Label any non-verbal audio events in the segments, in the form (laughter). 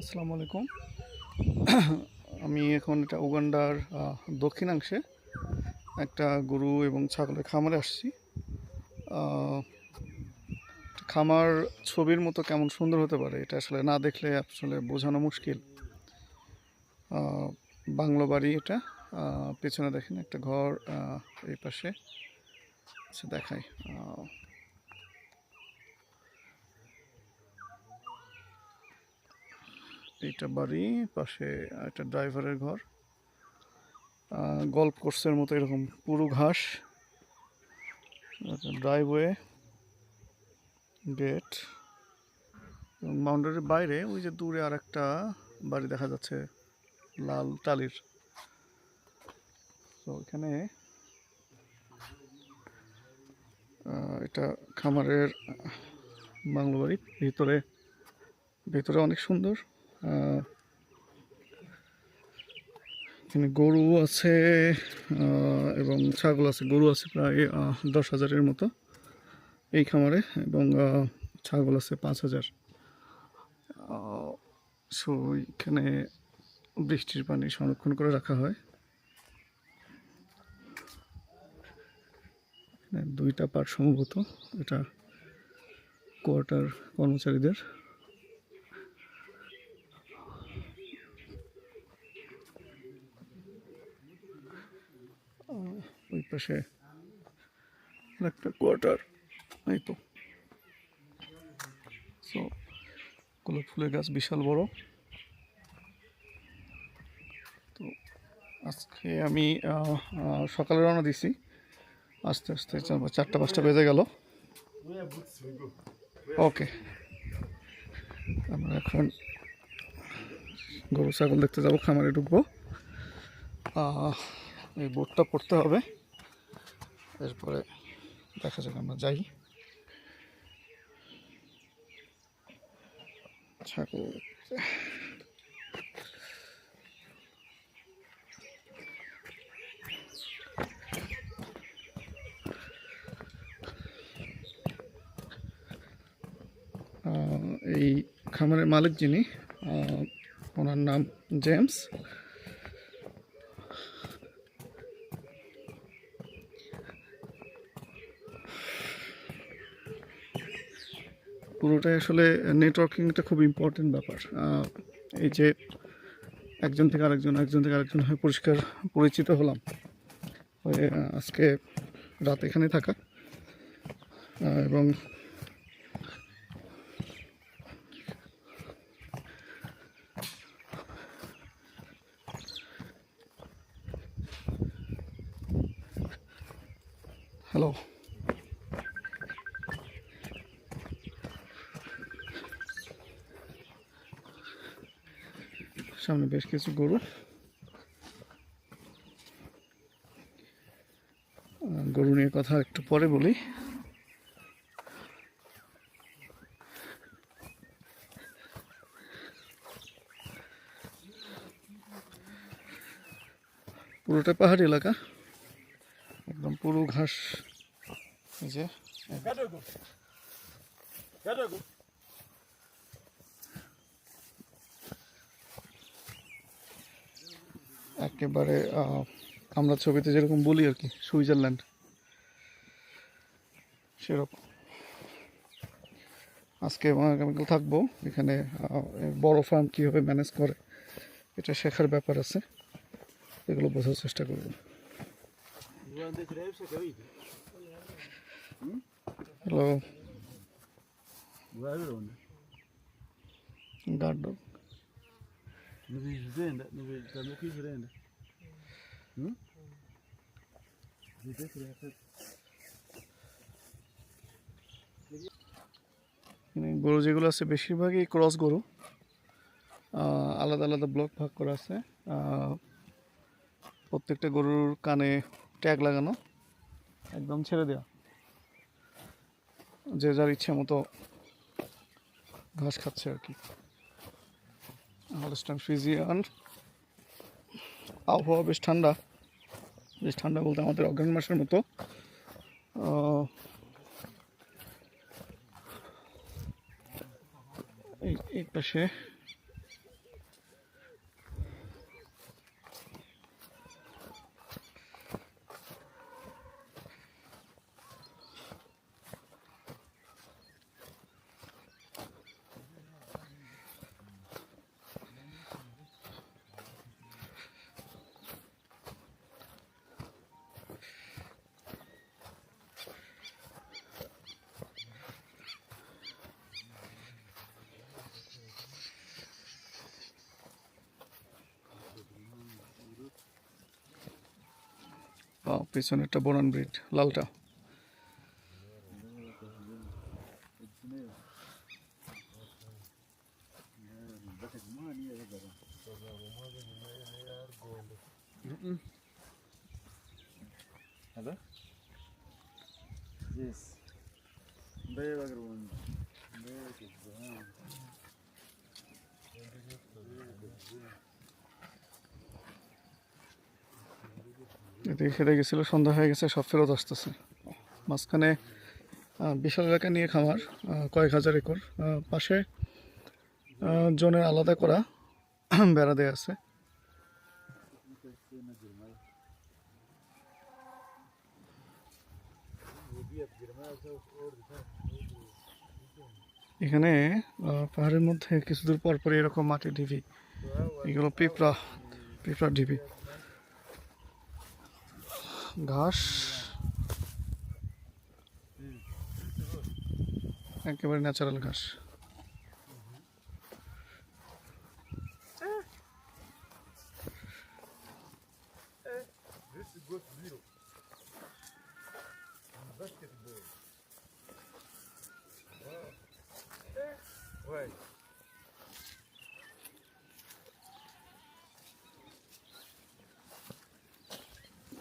আসসালামু আলাইকুম। আমি এখন এটা উগান্ডার দক্ষিণাংশে একটা গরু এবং ছাগলের খামারে আসছি। খামার ছবির মতো কেমন সুন্দর হতে পারে এটা আসলে না দেখলে আসলে বোঝানো মুশকিল। বাংলো বাড়ি এটা। পেছনে দেখেন একটা ঘর এই পাশে। আচ্ছা দেখাই আহ, এইটা বাড়ি, পাশে একটা ড্রাইভারের ঘর। গল্ফ কোর্সের মতো এরকম পুরো ঘাস। ড্রাইভওয়ে গেট এবং বাউন্ডারির বাইরে ওই যে দূরে আর একটা বাড়ি দেখা যাচ্ছে, লাল টালির। তো এখানে এটা খামারের বাংলো বাড়ি। ভিতরে ভিতরে অনেক সুন্দর। এখানে গরু আছে এবং ছাগল আছে। গরু আছে প্রায় দশ হাজারের মতো এই খামারে, এবং ছাগল আছে পাঁচ হাজার। সো এখানে বৃষ্টির পানি সংরক্ষণ করে রাখা হয়। দুইটা পার্ট সম্ভবত, এটা কোয়ার্টার কর্মচারীদের। ওই পাশে একটা কোয়ার্টার এই তো। সো গোলাপ ফুলের গাছ বিশাল বড়। তো আজকে আমি সকালে রওনা দিছি। আস্তে আস্তে চার- চারটা পাঁচটা বেজে গেল। ওকে আমরা এখন গরু, ছাগল দেখতে যাব, খামারে ঢুকবো। এই বোর্ডটা পড়তে হবে। এরপরে দেখা যাক আমরা যাই। এই খামারের মালিক যিনি ওনার নাম জেমস। পুরোটাই আসলে নেটওয়ার্কিংটা খুব ইম্পর্টেন্ট ব্যাপার। এই যে একজন থেকে আরেকজন, একজন থেকে আরেকজন হয়ে পরিষ্কার পরিচিত হলাম। আজকে রাত এখানে থাকা। এবং হ্যালো সামনে বেশ কিছু গরু। গরু নিয়ে কথা একটু পরে বলি। পুরোটা পাহাড়ি এলাকা। একদম পুরো ঘাস। এই যে। একেবারে আমরা ছবিতে যেরকম বলি আর কি, সুইজারল্যান্ড। সেরকম। আজকে আগামীকাল থাকব, এখানে বড় ফার্ম কীভাবে ম্যানেজ করে, এটা শেখার ব্যাপার আছে। এগুলো বোঝার চেষ্টা করব। হ্যালো। গার্ড ডগ গরু যেগুলো আছে, বেশিরভাগই ক্রস গরু। আলাদা আলাদা ব্লক ভাগ করা আছে। প্রত্যেকটা গরুর কানে ট্যাগ লাগানো, একদম ছেড়ে দেওয়া। যে যার ইচ্ছে মতো ঘাস খাচ্ছে আর কি। হলস্টান ফিজিয়ান আবহাওয়া বেশ ঠান্ডা। বেশ ঠান্ডা বলতে আমাদের অগ্রাণ মাসের মতো। এই পাশে পিছনেরটা বোরান ব্রিড লালটা Hello? Yes. Brave everyone. Brave everyone. এদিকে খেতে গেছিল, সন্ধ্যা হয়ে গেছে, সব ফেরত আসতেছে। মাঝখানে বিশাল এলাকা নিয়ে খামার কয়েক হাজার একর। পাশে জনের আলাদা করা (clears throat) বেড়া দেয়া আছে। এখানে পাহাড়ের মধ্যে কিছু দূর পর পর এরকম মাটির ঢিবি। এগুলো পিঁপড়া, পিঁপড়ার ঢিবি। ঘাস। একেবারে ন্যাচারাল ঘাস।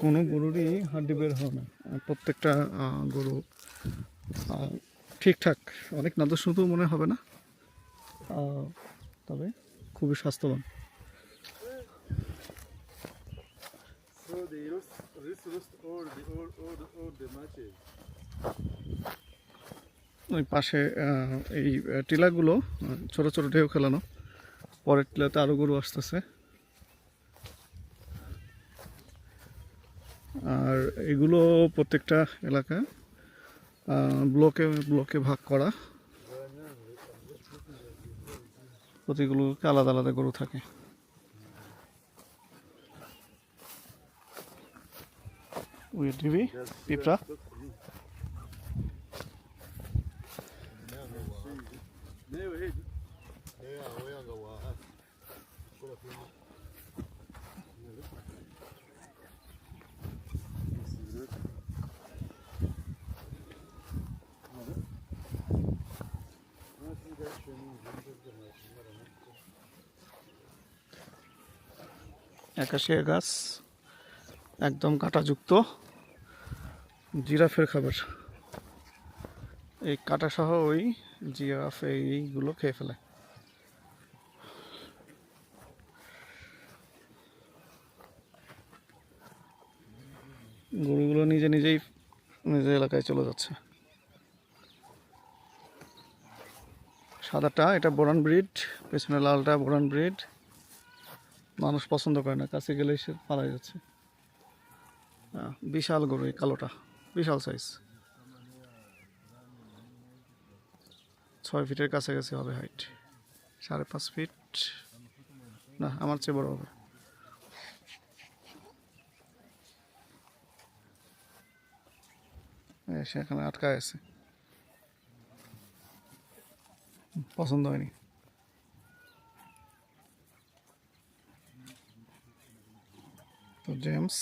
কোনো গরুরই হাড্ডি বের হয় না। প্রত্যেকটা গরু ঠিকঠাক। অনেক নাদস্যত মনে হবে না। তবে খুবই স্বাস্থ্যবান. ওই পাশে এই টিলাগুলো ছোট ছোট ঢেউ খেলানো। পরের টিলাতে আরও গরু আসতেছে। আর এগুলো প্রত্যেকটা এলাকা ব্লকে ব্লকে ভাগ করা। প্রতিগুলোকে আলাদা আলাদা গরু থাকে। ওই টিভি পিঁপড়া একাশিয়া গাছ একদম কাঁটাযুক্ত। জিরাফের খাবার। এই কাঁটা সহ ওই জিরাফ এইগুলো খেয়ে ফেলে। গরুগুলো নিজে নিজেই নিজের এলাকায় চলে যাচ্ছে। সাদাটা, এটা বোরান ব্রিড, পেছনে লালটা বোরান ব্রিড। মানুষ পছন্দ করে না, কাছে গেলেই সে পালাই যাচ্ছে। বিশাল গরু এই কালোটা, বিশাল সাইজ ছয় ফিটের কাছাকাছি হবে হাইট সাড়ে পাঁচ ফিট না, আমার চেয়ে বড় হবে। এই সে এখানে আটকায় আছে। পছন্দ হয়নি। তো জেমস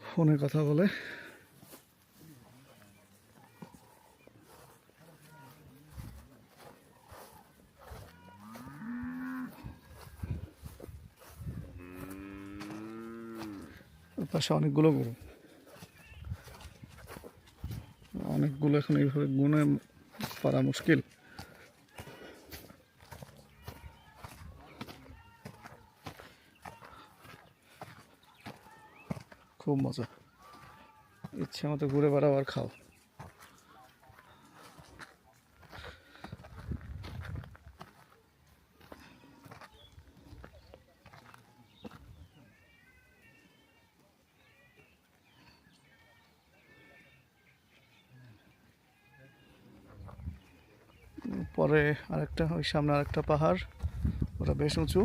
ফোনে কথা বলে। পাশে অনেকগুলো গরু। অনেকগুলো এখন এইভাবে গুণে পারা মুশকিল। খুব মজা। ইচ্ছে মতো ঘুরে বেড়াও আর খাও। পরে আরেকটা, ওই সামনে আরেকটা পাহাড়, ওটা বেশ উঁচু।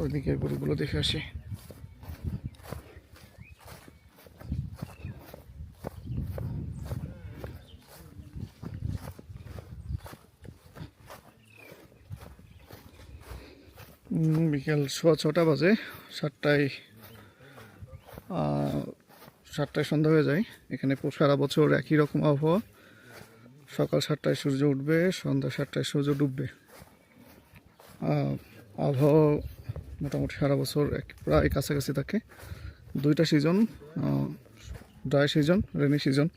ওইদিকে গরুগুলো দেখে আসি। বিকেল সোয়া ছটা বাজে, সাতটায় সাতটায় সন্ধ্যা হয়ে যায়। এখানে সারা বছর একই রকম আবহাওয়া। সকাল সাতটায় সূর্য উঠবে, সন্ধ্যা সাতটায় সূর্য ডুববে। আবহাওয়া মোটামুটি সারা বছর এক প্রায় কাছাকাছি থাকে। দুইটা season dry season rainy season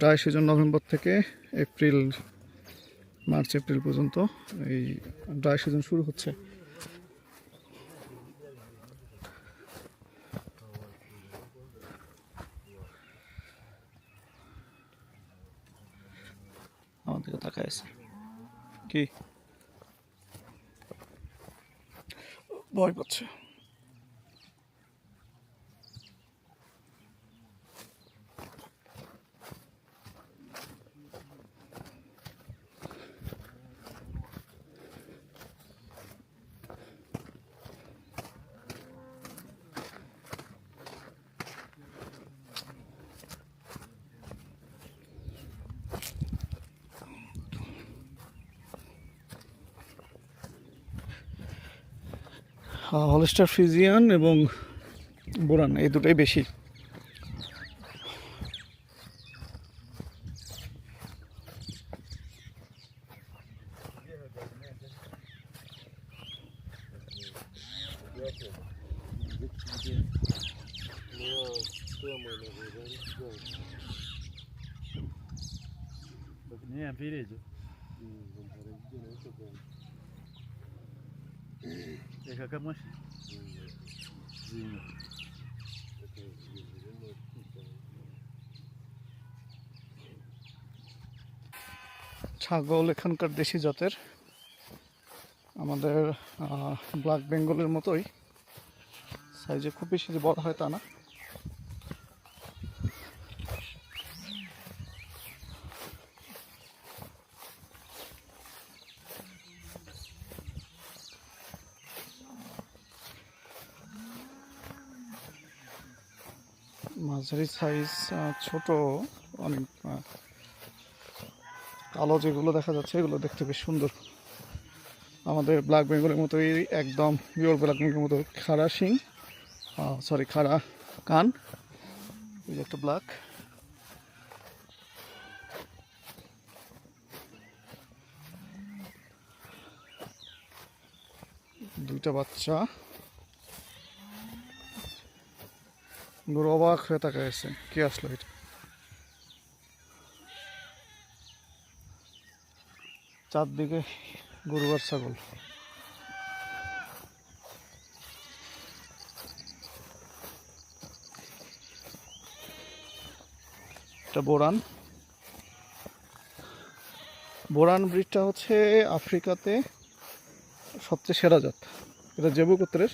dry season November থেকে এপ্রিল মার্চ এপ্রিল পর্যন্ত এই ড্রাই সিজন শুরু হচ্ছে। আমার দিকে তাকায় আছে। কি? ভয় পাচ্ছে। হলস্টার ফিজিয়ান এবং বোরান এই দুটোই বেশি। Не, ছাগল এখানকার দেশি জাতের। আমাদের ব্ল্যাক বেঙ্গলের মতোই। সাইজে খুব বেশি বড় হয় তা না। মাঝারি সাইজ ছোট, অনেক কালো যেগুলো দেখা যাচ্ছে, এগুলো দেখতে বেশ সুন্দর। আমাদের ব্ল্যাক বেঙ্গলের মতোই একদম পিওর ব্ল্যাক বেঙ্গলের মতো খাড়া শিং সরি খাড়া কান। এই একটা ব্ল্যাক দুইটা বাচ্চা। গরু অবাক হয়ে তাকায় আছে। কি আসলো এটা? চারদিকে গরু আর ছাগল। এটা বোরান। বোরান ব্রিডটা হচ্ছে আফ্রিকাতে সবচেয়ে সেরা জাত। এটা জেবু গোত্রের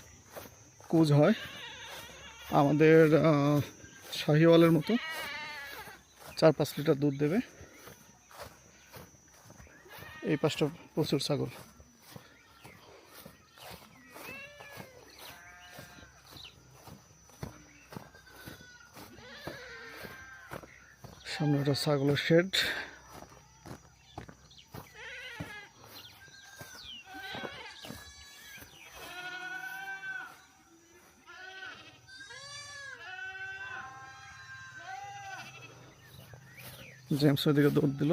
কুজ হয়। আমাদের শাহিওয়ালের মতো। চার পাঁচ লিটার দুধ দেবে। এই পাশটা প্রচুর ছাগল। সামনে একটা ছাগলের শেড জেমস ওইদিকে দৌড় দিল।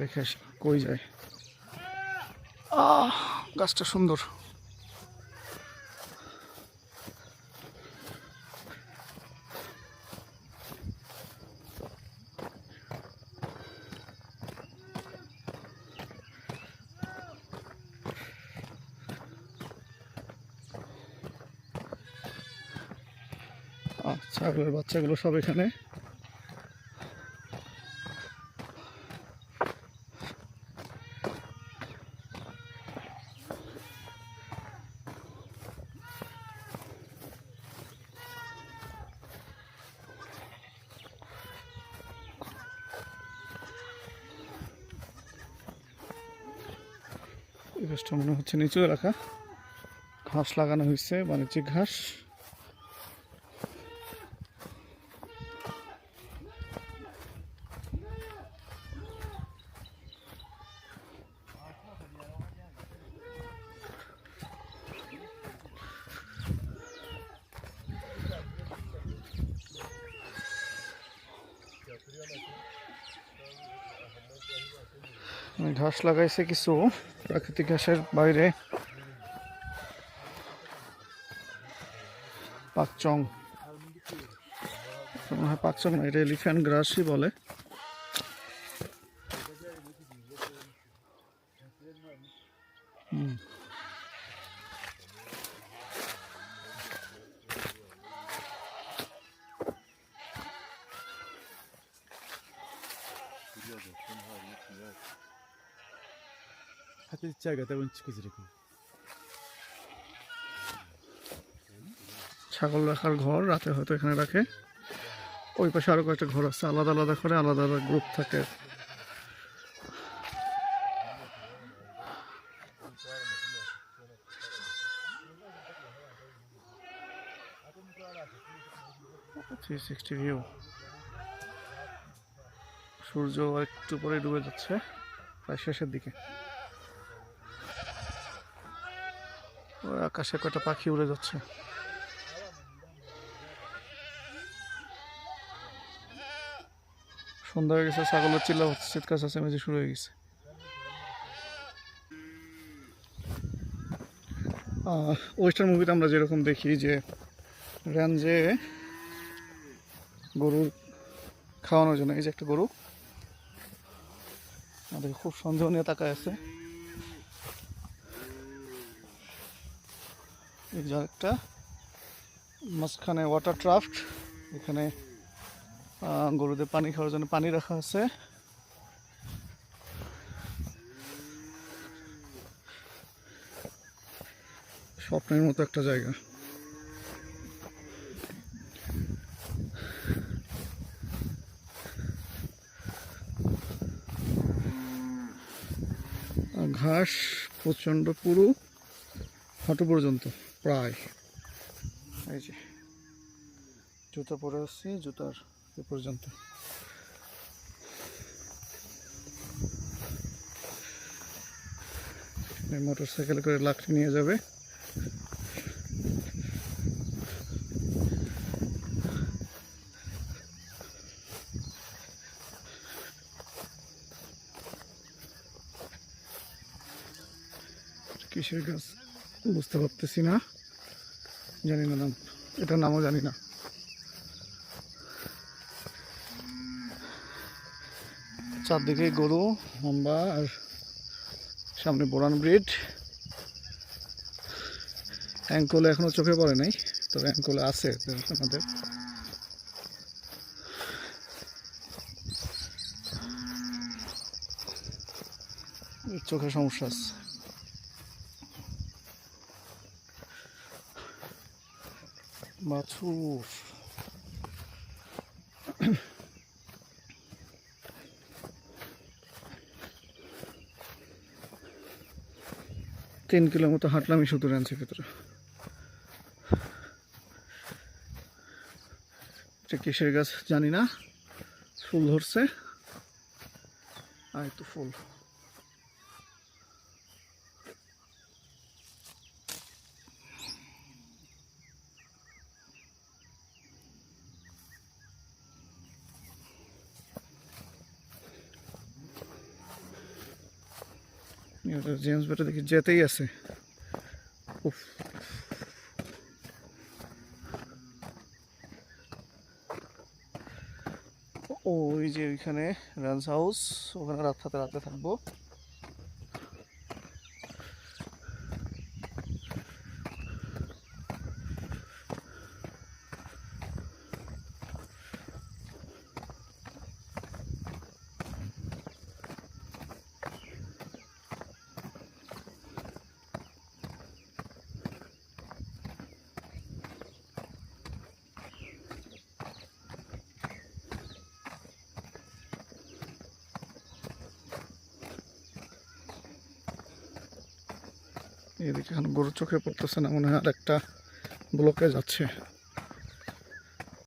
দেখে কই যায়। আহ গাছটা সুন্দর। ছাগলের বাচ্চাগুলো সব এখানে। এই গাছটা মনে হচ্ছে নিচু রাখা। ঘাস লাগানো হয়েছে বাণিজ্যিক ঘাস। ঘাস লাগাইছে কিছু। প্রাকৃতিক গ্যাসের বাইরে। পাকচং। পাকচং এটা এলিফ্যান্ট গ্রাসই বলে হুম জায়গাতে কিছু ছাগল রাখার ঘর, রাতে হয়তো এখানে রাখে। ওই পাশে আরও কয়েকটা ঘর আছে, আলাদা আলাদা করে আলাদা আলাদা গ্রুপ থাকে। থ্রি সিক্সটি ভিউ সূর্য একটু পরে ডুবে যাচ্ছে, প্রায় শেষের দিকে। আকাশে কয়টা পাখি উড়ে যাচ্ছে? সন্ধ্যা হয়ে গেছে, ছাগলের চিল্লা হচ্ছে, চিৎকার চেঁচামেচি শুরু হয়ে গেছে। ওয়েস্টার্ন মুভিতে আমরা যেরকম দেখি যে রেঞ্জে গরুর খাওয়ানোর জন্য, এই যে একটা গরু, আমাদের খুব সন্দেহ নিয়ে তাকায় আছে এই যে একটা মাঝখানে ওয়াটার ট্রাফট এখানে গরুদের পানি খাওয়ার জন্য পানি রাখা আছে। স্বপ্নের মতো একটা জায়গা। ঘাস প্রচণ্ড পুরু, হাঁটু পর্যন্ত। প্রায়। এই যে, জুতো পরে আসছি, জুতার এ পর্যন্ত। মোটর সাইকেল করে লাকড়ি নিয়ে যাবে। কিসের গাছ বুঝতে পারতেছি না। জানি না নাম। এটার নামও জানি না। চারদিকে গরু লম্বা আর সামনে বোরান ব্রিড। অ্যাঙ্কলে এখনও চোখে পড়ে নাই, তবে অ্যাঙ্কলে আছে আমাদের। চোখে সমস্যা আছে। বাছুর তিন কিলো মতো হাঁটলাম এই শুধু রেঞ্চের ভিতরে। এটা কিসের গাছ জানি না। ফুল ধরছে। আর তো ফুল। জেমস বেটা দেখি যেতেই আছে। উফ। ওই যে ওইখানে রান্স হাউস ওখানে রাত রাতে থাকব। এদিকে এখন গরুর চোখে পড়তেছে না মনে হয় আর একটা ব্লকে যাচ্ছে।